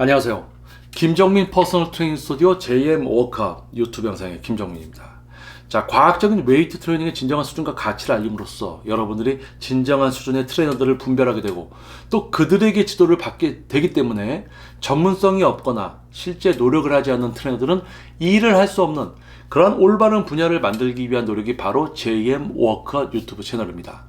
안녕하세요. 김정민 퍼스널 트레이닝 스튜디오 JM 워크아웃 유튜브 영상의 김정민입니다. 자, 과학적인 웨이트 트레이닝의 진정한 수준과 가치를 알림으로써 여러분들이 진정한 수준의 트레이너들을 분별하게 되고 또 그들에게 지도를 받게 되기 때문에 전문성이 없거나 실제 노력을 하지 않는 트레이너들은 일을 할 수 없는 그런 올바른 분야를 만들기 위한 노력이 바로 JM 워크아웃 유튜브 채널입니다.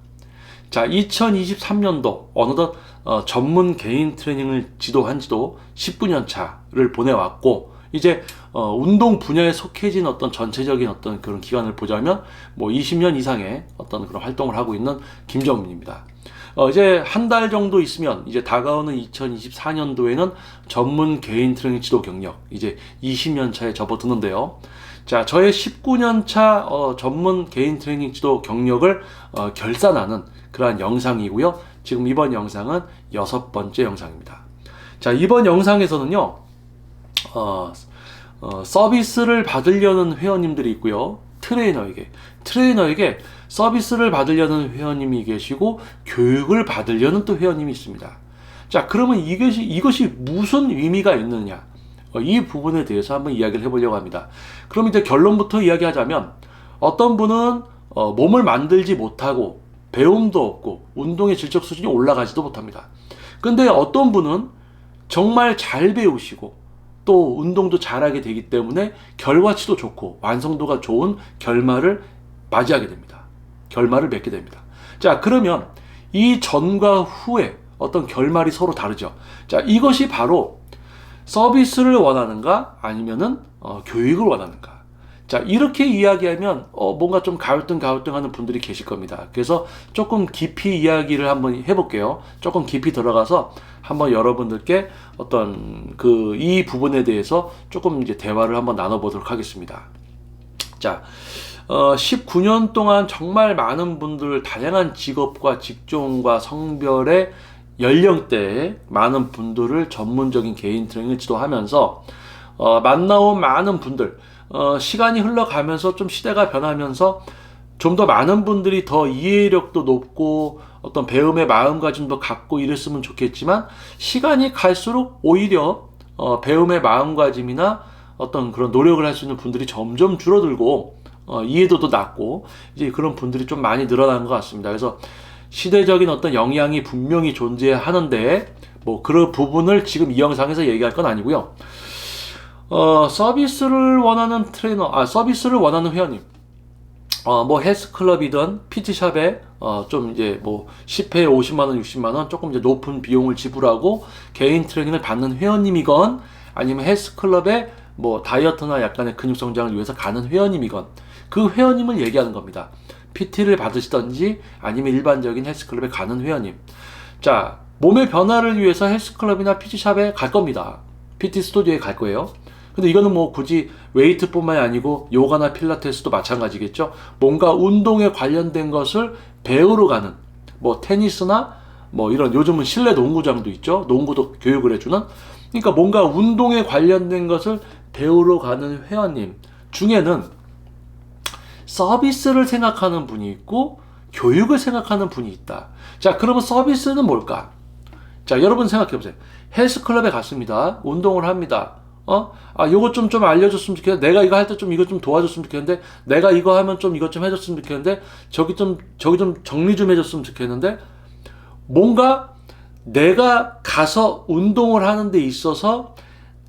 자, 2023년도 어느덧 어, 전문 개인 트레이닝을 지도한 지도 19년 차를 보내왔고, 이제 어, 운동 분야에 속해진 어떤 전체적인 어떤 그런 기간을 보자면 뭐 20년 이상의 어떤 그런 활동을 하고 있는 김정민입니다. 어, 이제 한 달 정도 있으면 이제 다가오는 2024년도에는 전문 개인 트레이닝 지도 경력 이제 20년 차에 접어드는데요. 자, 저의 19년 차 어, 전문 개인 트레이닝 지도 경력을 어, 결산하는 그러한 영상이고요. 지금 이번 영상은 여섯 번째 영상입니다. 자, 이번 영상에서는요, 어, 어, 서비스를 받으려는 회원님들이 있고요. 트레이너에게, 트레이너에게 서비스를 받으려는 회원님이 계시고, 교육을 받으려는 또 회원님이 있습니다. 자, 그러면 이것이, 이것이 무슨 의미가 있느냐? 어, 이 부분에 대해서 한번 이야기를 해보려고 합니다. 그럼 이제 결론부터 이야기하자면, 어떤 분은 어, 몸을 만들지 못하고, 배움도 없고, 운동의 질적 수준이 올라가지도 못합니다. 근데 어떤 분은 정말 잘 배우시고, 또 운동도 잘하게 되기 때문에 결과치도 좋고 완성도가 좋은 결말을 맞이하게 됩니다. 결말을 맺게 됩니다. 자, 그러면 이 전과 후에 어떤 결말이 서로 다르죠. 자, 이것이 바로 서비스를 원하는가 아니면은 어, 교육을 원하는가. 자, 이렇게 이야기하면 어, 뭔가 좀 가울등 가울등하는 분들이 계실 겁니다. 그래서 조금 깊이 이야기를 한번 해볼게요. 조금 깊이 들어가서 한번 여러분들께 어떤 그 이 부분에 대해서 조금 이제 대화를 한번 나눠보도록 하겠습니다. 자, 어, 19년 동안 정말 많은 분들 다양한 직업과 직종과 성별의 연령대에 많은 분들을 전문적인 개인 트레이닝을 지도하면서 어, 만나온 많은 분들 어, 시간이 흘러가면서 좀 시대가 변하면서 좀 더 많은 분들이 더 이해력도 높고 어떤 배움의 마음가짐도 갖고 이랬으면 좋겠지만 시간이 갈수록 오히려 어, 배움의 마음가짐이나 어떤 그런 노력을 할 수 있는 분들이 점점 줄어들고 어, 이해도도 낮고 이제 그런 분들이 좀 많이 늘어난 것 같습니다. 그래서 시대적인 어떤 영향이 분명히 존재하는데 뭐 그런 부분을 지금 이 영상에서 얘기할 건 아니고요. 어, 서비스를 원하는 트레이너, 아, 서비스를 원하는 회원님. 어, 뭐 헬스클럽이든 PT샵에 어, 좀 이제 뭐 10회에 50만원, 60만원 조금 이제 높은 비용을 지불하고 개인 트레이닝을 받는 회원님이건 아니면 헬스클럽에 뭐 다이어트나 약간의 근육 성장을 위해서 가는 회원님이건 그 회원님을 얘기하는 겁니다. PT를 받으시던지 아니면 일반적인 헬스클럽에 가는 회원님. 자, 몸의 변화를 위해서 헬스클럽이나 PT샵에 갈 겁니다. PT 스튜디오에 갈 거예요. 근데 이거는 뭐 굳이 웨이트뿐만이 아니고 요가나 필라테스도 마찬가지겠죠. 뭔가 운동에 관련된 것을 배우러 가는 뭐 테니스나 뭐 이런 요즘은 실내 농구장도 있죠. 농구도 교육을 해주는. 그러니까 뭔가 운동에 관련된 것을 배우러 가는 회원님 중에는 서비스를 생각하는 분이 있고 교육을 생각하는 분이 있다. 자, 그러면 서비스는 뭘까? 자, 여러분 생각해 보세요. 헬스클럽에 갔습니다. 운동을 합니다. 어? 아, 요거 좀, 좀 알려줬으면 좋겠는데, 내가 이거 할 때 좀 이거 좀 도와줬으면 좋겠는데, 내가 이거 하면 좀 이것 좀 해줬으면 좋겠는데, 저기 좀, 저기 좀 정리 좀 해줬으면 좋겠는데, 뭔가 내가 가서 운동을 하는 데 있어서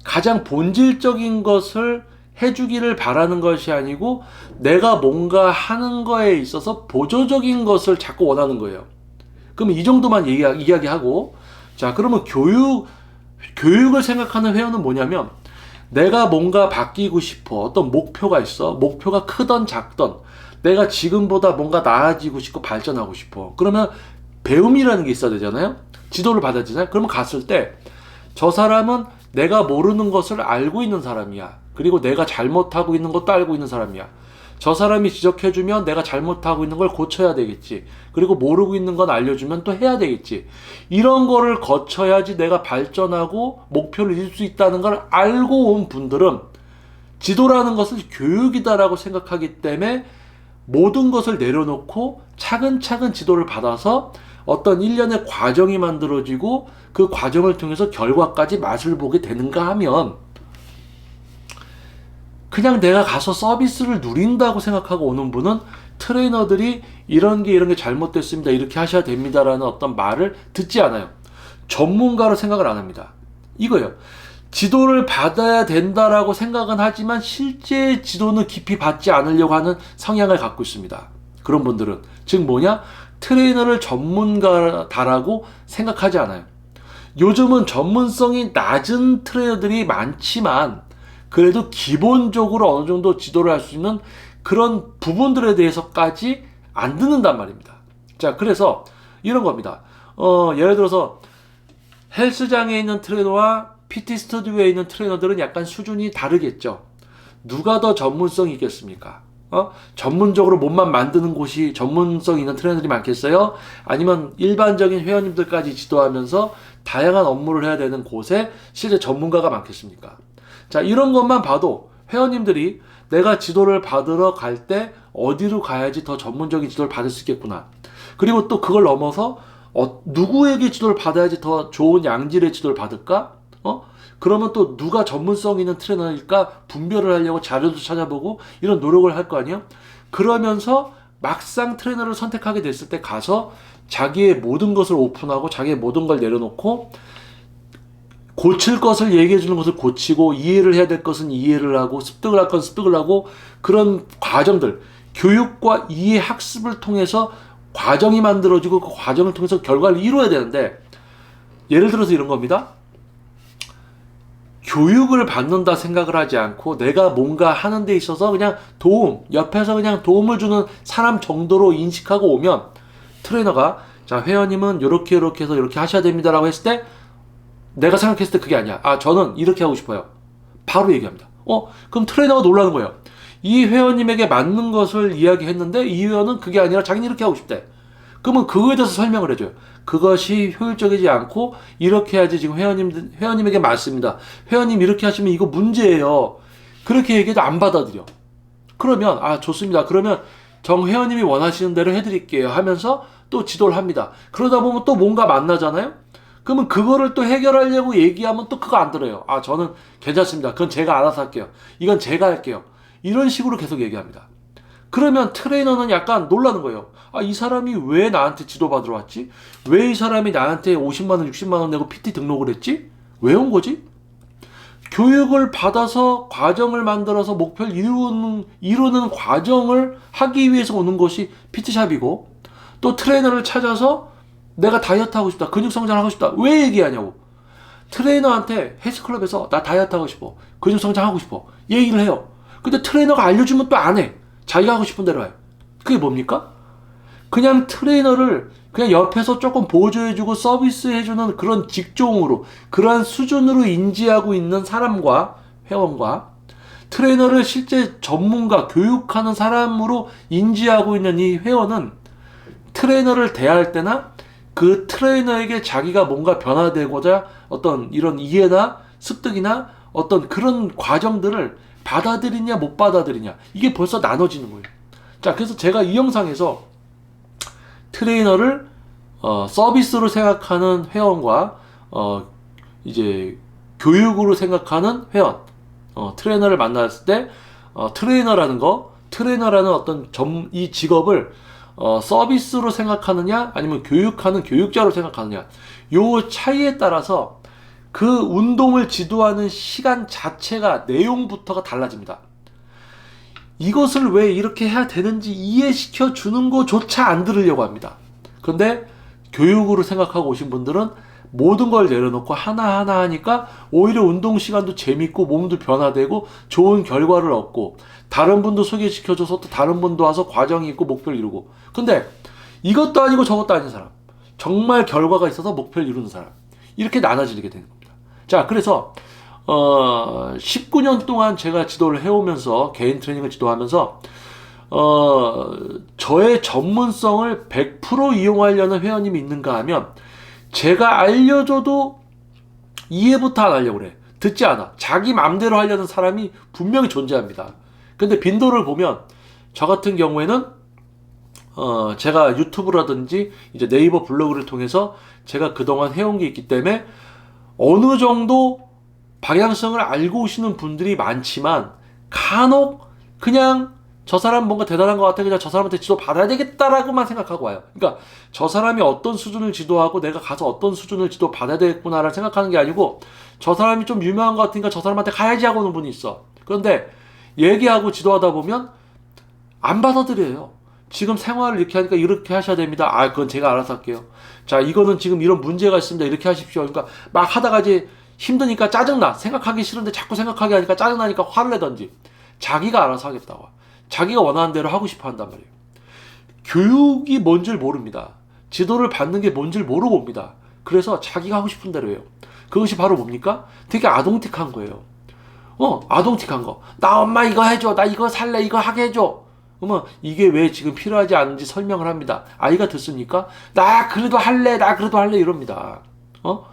가장 본질적인 것을 해주기를 바라는 것이 아니고, 내가 뭔가 하는 거에 있어서 보조적인 것을 자꾸 원하는 거예요. 그럼 이 정도만 얘기, 이야기 하고, 자, 그러면 교육, 교육을 생각하는 회원은 뭐냐면, 내가 뭔가 바뀌고 싶어. 어떤 목표가 있어. 목표가 크던 작던. 내가 지금보다 뭔가 나아지고 싶고 발전하고 싶어. 그러면 배움이라는 게 있어야 되잖아요. 지도를 받아야 되잖아요. 그러면 갔을 때 저 사람은 내가 모르는 것을 알고 있는 사람이야. 그리고 내가 잘못하고 있는 것도 알고 있는 사람이야. 저 사람이 지적해주면 내가 잘못하고 있는 걸 고쳐야 되겠지. 그리고 모르고 있는 건 알려주면 또 해야 되겠지. 이런 거를 거쳐야지 내가 발전하고 목표를 이룰 수 있다는 걸 알고 온 분들은 지도라는 것을 교육이다라고 생각하기 때문에 모든 것을 내려놓고 차근차근 지도를 받아서 어떤 일련의 과정이 만들어지고 그 과정을 통해서 결과까지 맛을 보게 되는가 하면 그냥 내가 가서 서비스를 누린다고 생각하고 오는 분은 트레이너들이 이런 게 이런 게 잘못됐습니다. 이렇게 하셔야 됩니다라는 어떤 말을 듣지 않아요. 전문가로 생각을 안 합니다. 이거예요. 지도를 받아야 된다라고 생각은 하지만 실제 지도는 깊이 받지 않으려고 하는 성향을 갖고 있습니다. 그런 분들은 즉 뭐냐 트레이너를 전문가다라고 생각하지 않아요. 요즘은 전문성이 낮은 트레이너들이 많지만 그래도 기본적으로 어느 정도 지도를 할 수 있는 그런 부분들에 대해서까지 안 듣는단 말입니다. 자, 그래서 이런 겁니다. 어, 예를 들어서 헬스장에 있는 트레이너와 PT 스튜디오에 있는 트레이너들은 약간 수준이 다르겠죠. 누가 더 전문성이 있겠습니까? 어? 전문적으로 몸만 만드는 곳이 전문성 있는 트레이너들이 많겠어요? 아니면 일반적인 회원님들까지 지도하면서 다양한 업무를 해야 되는 곳에 실제 전문가가 많겠습니까? 자, 이런 것만 봐도 회원님들이 내가 지도를 받으러 갈 때 어디로 가야지 더 전문적인 지도를 받을 수 있겠구나. 그리고 또 그걸 넘어서 어, 누구에게 지도를 받아야지 더 좋은 양질의 지도를 받을까? 어? 그러면 또 누가 전문성 있는 트레이너일까 분별을 하려고 자료도 찾아보고 이런 노력을 할 거 아니에요? 그러면서 막상 트레이너를 선택하게 됐을 때 가서 자기의 모든 것을 오픈하고 자기의 모든 걸 내려놓고 고칠 것을 얘기해 주는 것을 고치고 이해를 해야 될 것은 이해를 하고 습득을 할 것은 습득을 하고 그런 과정들 교육과 이해 학습을 통해서 과정이 만들어지고 그 과정을 통해서 결과를 이루어야 되는데 예를 들어서 이런 겁니다. 교육을 받는다 생각을 하지 않고 내가 뭔가 하는 데 있어서 그냥 도움, 옆에서 그냥 도움을 주는 사람 정도로 인식하고 오면 트레이너가 자, 회원님은 이렇게 이렇게 해서 이렇게 하셔야 됩니다라고 했을 때 내가 생각했을 때 그게 아니야. 아, 저는 이렇게 하고 싶어요. 바로 얘기합니다. 어, 그럼 트레이너가 놀라는 거예요. 이 회원님에게 맞는 것을 이야기했는데 이 회원은 그게 아니라 자기는 이렇게 하고 싶대. 그러면 그거에 대해서 설명을 해줘요. 그것이 효율적이지 않고 이렇게 해야지 지금 회원님 회원님에게 맞습니다. 회원님 이렇게 하시면 이거 문제예요. 그렇게 얘기해도 안 받아들여. 그러면 아 좋습니다. 그러면 정 회원님이 원하시는 대로 해드릴게요 하면서 또 지도를 합니다. 그러다 보면 또 뭔가 만나잖아요. 그러면 그거를 또 해결하려고 얘기하면 또 그거 안 들어요. 아 저는 괜찮습니다. 그건 제가 알아서 할게요. 이건 제가 할게요. 이런 식으로 계속 얘기합니다. 그러면 트레이너는 약간 놀라는 거예요. 아, 이 사람이 왜 나한테 지도받으러 왔지? 왜 이 사람이 나한테 50만원, 60만원 내고 PT 등록을 했지? 왜 온 거지? 교육을 받아서 과정을 만들어서 목표를 이루는, 이루는 과정을 하기 위해서 오는 것이 PT샵이고, 또 트레이너를 찾아서 내가 다이어트 하고 싶다, 근육 성장하고 싶다, 왜 얘기하냐고. 트레이너한테 헬스클럽에서 나 다이어트 하고 싶어, 근육 성장하고 싶어, 얘기를 해요. 근데 트레이너가 알려주면 또 안 해. 자기가 하고 싶은 대로 해. 그게 뭡니까? 그냥 트레이너를 그냥 옆에서 조금 보조해주고 서비스해주는 그런 직종으로, 그러한 수준으로 인지하고 있는 사람과 회원과 트레이너를 실제 전문가, 교육하는 사람으로 인지하고 있는 이 회원은 트레이너를 대할 때나 그 트레이너에게 자기가 뭔가 변화되고자 어떤 이런 이해나 습득이나 어떤 그런 과정들을 받아들이냐 못 받아들이냐 이게 벌써 나눠지는 거예요. 자 그래서 제가 이 영상에서 트레이너를 어, 서비스로 생각하는 회원과 어, 이제 교육으로 생각하는 회원 어, 트레이너를 만났을 때 어, 트레이너라는 거 트레이너라는 어떤 점, 이 직업을 어, 서비스로 생각하느냐 아니면 교육하는 교육자로 생각하느냐 요 차이에 따라서 그 운동을 지도하는 시간 자체가 내용부터가 달라집니다. 이것을 왜 이렇게 해야 되는지 이해시켜 주는 것조차 안 들으려고 합니다. 그런데 교육으로 생각하고 오신 분들은 모든 걸 내려놓고 하나하나 하니까 오히려 운동 시간도 재밌고 몸도 변화되고 좋은 결과를 얻고 다른 분도 소개시켜줘서 또 다른 분도 와서 과정이 있고 목표를 이루고. 근데 이것도 아니고 저것도 아닌 사람. 정말 결과가 있어서 목표를 이루는 사람. 이렇게 나눠지게 되는 겁니다. 자 그래서 어 19년 동안 제가 지도를 해오면서 개인 트레이닝을 지도하면서 어 저의 전문성을 100% 이용하려는 회원님이 있는가 하면 제가 알려줘도 이해부터 안 하려고 그래. 듣지 않아. 자기 맘대로 하려는 사람이 분명히 존재합니다. 근데 빈도를 보면 저 같은 경우에는 어, 제가 유튜브라든지 이제 네이버 블로그를 통해서 제가 그동안 해온 게 있기 때문에 어느 정도 방향성을 알고 오시는 분들이 많지만 간혹 그냥 저 사람 뭔가 대단한 것 같아 그냥 저 사람한테 지도 받아야 되겠다라고만 생각하고 와요. 그러니까 저 사람이 어떤 수준을 지도하고 내가 가서 어떤 수준을 지도 받아야 되겠구나를 생각하는 게 아니고 저 사람이 좀 유명한 것 같으니까 저 사람한테 가야지 하고 오는 분이 있어. 그런데 얘기하고 지도하다 보면 안 받아들여요. 지금 생활을 이렇게 하니까 이렇게 하셔야 됩니다. 아, 그건 제가 알아서 할게요. 자, 이거는 지금 이런 문제가 있습니다. 이렇게 하십시오. 그러니까 막 하다가 이제 힘드니까 짜증나. 생각하기 싫은데 자꾸 생각하게 하니까 짜증나니까 화를 내던지. 자기가 알아서 하겠다고. 자기가 원하는 대로 하고 싶어 한단 말이에요. 교육이 뭔지를 모릅니다. 지도를 받는 게 뭔지를 모르고 옵니다. 그래서 자기가 하고 싶은 대로 해요. 그것이 바로 뭡니까? 되게 아동틱한 거예요. 어, 아동틱한 거. 나 엄마 이거 해줘. 나 이거 살래. 이거 하게 해줘. 그러면 이게 왜 지금 필요하지 않은지 설명을 합니다. 아이가 듣습니까? 나 그래도 할래. 나 그래도 할래. 이럽니다. 어?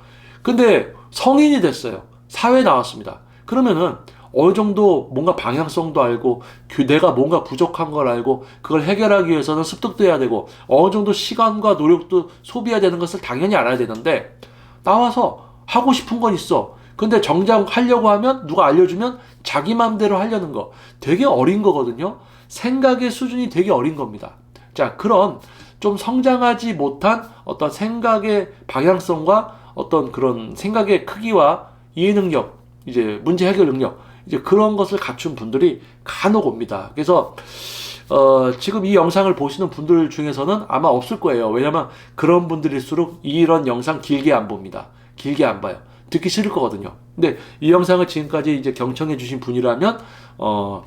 근데 성인이 됐어요. 사회에 나왔습니다. 그러면은 어느 정도 뭔가 방향성도 알고 그 내가 뭔가 부족한 걸 알고 그걸 해결하기 위해서는 습득도 해야 되고 어느 정도 시간과 노력도 소비해야 되는 것을 당연히 알아야 되는데 나와서 하고 싶은 건 있어. 근데 정작 하려고 하면 누가 알려주면 자기 마음대로 하려는 거 되게 어린 거거든요. 생각의 수준이 되게 어린 겁니다. 자, 그런 좀 성장하지 못한 어떤 생각의 방향성과 어떤 그런 생각의 크기와 이해 능력, 이제 문제 해결 능력, 이제 그런 것을 갖춘 분들이 간혹 옵니다. 그래서 어, 지금 이 영상을 보시는 분들 중에서는 아마 없을 거예요. 왜냐면 그런 분들일수록 이런 영상 길게 안 봅니다. 길게 안 봐요. 듣기 싫을 거거든요. 근데 이 영상을 지금까지 이제 경청해 주신 분이라면 어,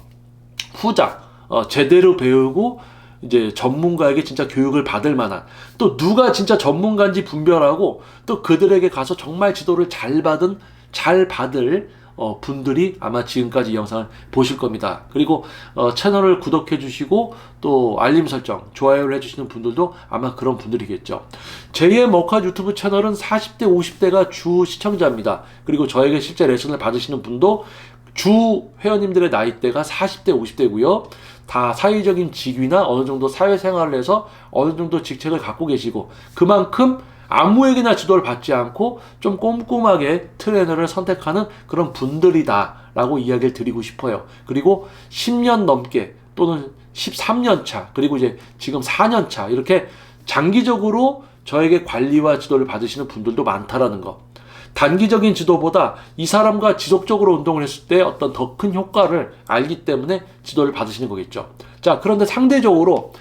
후작, 어, 제대로 배우고 이제 전문가에게 진짜 교육을 받을 만한 또 누가 진짜 전문가인지 분별하고 또 그들에게 가서 정말 지도를 잘 받은 잘 받을 어, 분들이 아마 지금까지 이 영상을 보실 겁니다. 그리고 어, 채널을 구독해 주시고 또 알림 설정, 좋아요를 해주시는 분들도 아마 그런 분들이겠죠. 제2의 머카 유튜브 채널은 40대, 50대가 주 시청자입니다. 그리고 저에게 실제 레슨을 받으시는 분도 주 회원님들의 나이대가 40대, 50대고요. 다 사회적인 직위나 어느 정도 사회생활을 해서 어느 정도 직책을 갖고 계시고 그만큼 아무에게나 지도를 받지 않고 좀 꼼꼼하게 트레이너를 선택하는 그런 분들이다라고 이야기를 드리고 싶어요. 그리고 10년 넘게 또는 13년 차 그리고 이제 지금 4년 차 이렇게 장기적으로 저에게 관리와 지도를 받으시는 분들도 많다라는 거. 단기적인 지도보다 이 사람과 지속적으로 운동을 했을 때 어떤 더 큰 효과를 알기 때문에 지도를 받으시는 거겠죠. 자, 그런데 상대적으로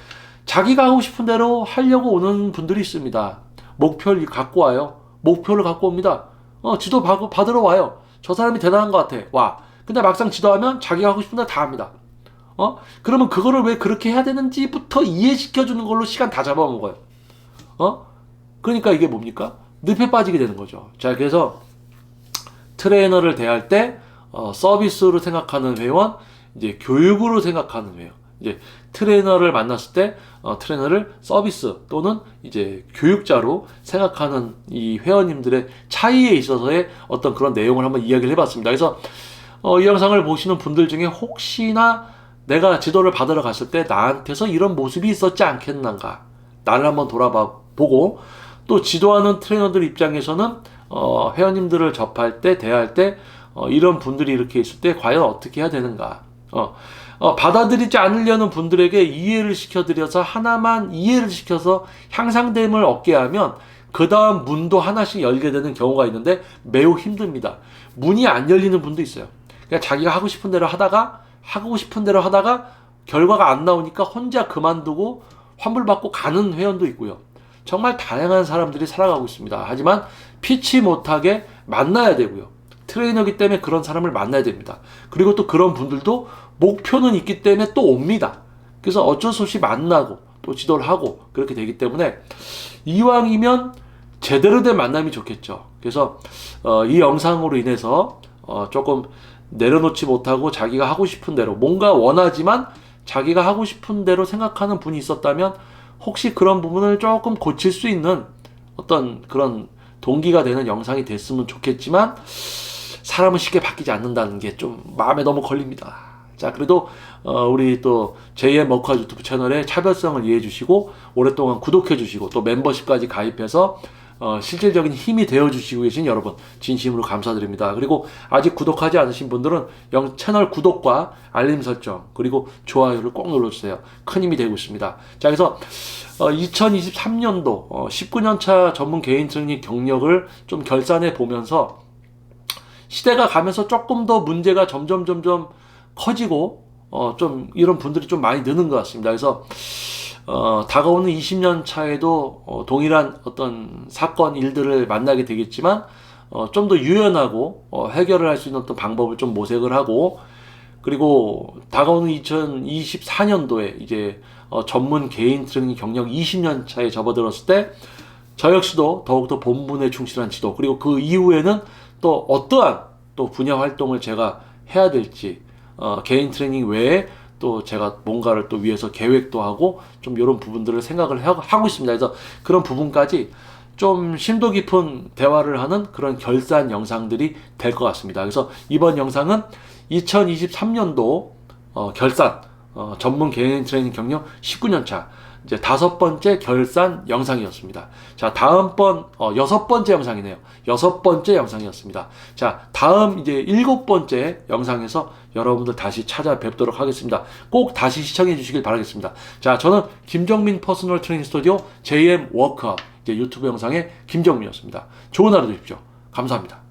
자기가 하고 싶은 대로 하려고 오는 분들이 있습니다. 목표를 갖고 와요. 목표를 갖고 옵니다. 어, 지도 받, 받으러 와요. 저 사람이 대단한 것 같아. 와. 근데 막상 지도하면 자기가 하고 싶은 대로 다 합니다. 어? 그러면 그거를 왜 그렇게 해야 되는지부터 이해시켜 주는 걸로 시간 다 잡아먹어요. 어? 그러니까 이게 뭡니까? 늪에 빠지게 되는 거죠. 자, 그래서 트레이너를 대할 때 어, 서비스로 생각하는 회원, 이제 교육으로 생각하는 회원. 이제 트레이너를 만났을 때 어, 트레이너를 서비스 또는 이제 교육자로 생각하는 이 회원님들의 차이에 있어서의 어떤 그런 내용을 한번 이야기를 해봤습니다. 그래서 어, 이 영상을 보시는 분들 중에 혹시나 내가 지도를 받으러 갔을 때 나한테서 이런 모습이 있었지 않겠는가 나를 한번 돌아봐 보고 또 지도하는 트레이너들 입장에서는 어, 회원님들을 접할 때 대할 때 어, 이런 분들이 이렇게 있을 때 과연 어떻게 해야 되는가 어, 어, 받아들이지 않으려는 분들에게 이해를 시켜드려서 하나만 이해를 시켜서 향상됨을 얻게 하면 그 다음 문도 하나씩 열게 되는 경우가 있는데 매우 힘듭니다. 문이 안 열리는 분도 있어요. 그냥 자기가 하고 싶은 대로 하다가 하고 싶은 대로 하다가 결과가 안 나오니까 혼자 그만두고 환불받고 가는 회원도 있고요. 정말 다양한 사람들이 살아가고 있습니다. 하지만 피치 못하게 만나야 되고요. 트레이너기 때문에 그런 사람을 만나야 됩니다. 그리고 또 그런 분들도 목표는 있기 때문에 또 옵니다. 그래서 어쩔 수 없이 만나고 또 지도를 하고 그렇게 되기 때문에 이왕이면 제대로 된 만남이 좋겠죠. 그래서 어, 이 영상으로 인해서 어, 조금 내려놓지 못하고 자기가 하고 싶은 대로 뭔가 원하지만 자기가 하고 싶은 대로 생각하는 분이 있었다면 혹시 그런 부분을 조금 고칠 수 있는 어떤 그런 동기가 되는 영상이 됐으면 좋겠지만 사람은 쉽게 바뀌지 않는다는 게 좀 마음에 너무 걸립니다. 자, 그래도 어, 우리 또 JM 워커 유튜브 채널의 차별성을 이해해 주시고 오랫동안 구독해 주시고 또 멤버십까지 가입해서 어, 실질적인 힘이 되어 주시고 계신 여러분 진심으로 감사드립니다. 그리고 아직 구독하지 않으신 분들은 영 채널 구독과 알림 설정 그리고 좋아요를 꼭 눌러주세요. 큰 힘이 되고 있습니다. 자, 그래서 어, 2023년도 19년차 전문 개인 트레이닝 경력을 좀 결산해 보면서 시대가 가면서 조금 더 문제가 점점 점점 커지고 어, 좀 이런 분들이 좀 많이 느는 것 같습니다. 그래서 어, 다가오는 20년 차에도 어, 동일한 어떤 사건 일들을 만나게 되겠지만 어, 좀 더 유연하고 어, 해결을 할 수 있는 어떤 방법을 좀 모색을 하고 그리고 다가오는 2024년도에 이제 어, 전문 개인 트레이닝 경력 20년 차에 접어들었을 때 저 역시도 더욱더 본분에 충실한 지도 그리고 그 이후에는 또 어떠한 또 분야 활동을 제가 해야 될지 어, 개인 트레이닝 외에 또 제가 뭔가를 또 위해서 계획도 하고 좀 이런 부분들을 생각을 하- 하고 있습니다. 그래서 그런 부분까지 좀 심도 깊은 대화를 하는 그런 결산 영상들이 될 것 같습니다. 그래서 이번 영상은 2023년도 어, 결산 어, 전문 개인 트레이닝 경력 19년 차 이제 다섯 번째 결산 영상이었습니다. 자, 다음번 어, 여섯 번째 영상이네요. 여섯 번째 영상이었습니다. 자, 다음 이제 일곱 번째 영상에서 여러분들 다시 찾아뵙도록 하겠습니다. 꼭 다시 시청해 주시길 바라겠습니다. 자, 저는 김정민 퍼스널 트레이닝 스튜디오 JM 워크업 이제 유튜브 영상의 김정민이었습니다. 좋은 하루 되십시오. 감사합니다.